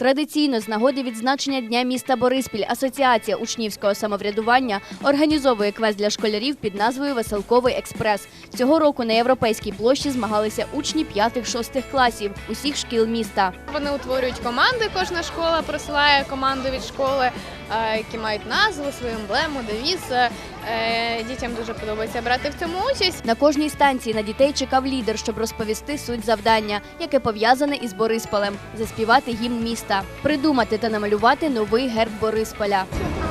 Традиційно з нагоди відзначення Дня міста Бориспіль Асоціація учнівського самоврядування організовує квест для школярів під назвою Веселковий експрес. Цього року на європейській площі змагалися учні 5-6 класів усіх шкіл міста. Вони утворюють команди. Кожна школа присилає команду від школи, е, які мають назву, свою емблему, девіз. Е, Дітям дуже подобається брати в цьому участь. На кожній станції на дітей чекав лідер, щоб розповісти суть завдання, яке пов'язане із Борисполем, заспівати гімн міста, придумати та намалювати новий герб Борисполя.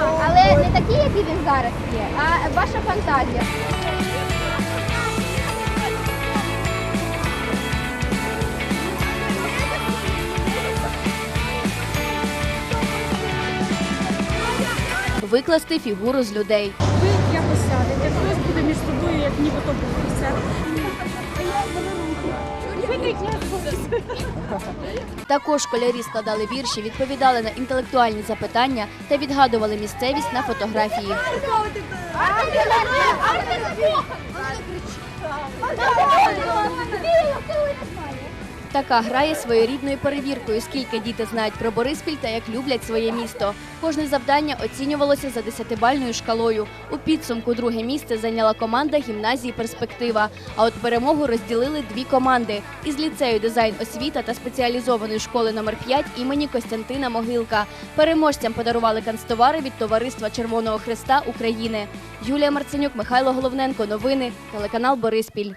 Але не такі, які він зараз є, а ваша фантазія. Викласти фігуру з людей. Також школярі складали вірші, відповідали на інтелектуальні запитання та відгадували місцевість на фотографії. Така гра є своєрідною перевіркою, скільки діти знають про Бориспіль та як люблять своє місто. Кожне завдання оцінювалося за десятибальною шкалою. У підсумку друге місце зайняла команда гімназії Перспектива. А от перемогу розділили дві команди із ліцею дизайн освіта та спеціалізованої школи номер 5 імені Костянтина Могилка. Переможцям подарували канцтовари від товариства Червоного Христа України. Юлія Марценюк, Михайло Головненко. Новини телеканал Бориспіль.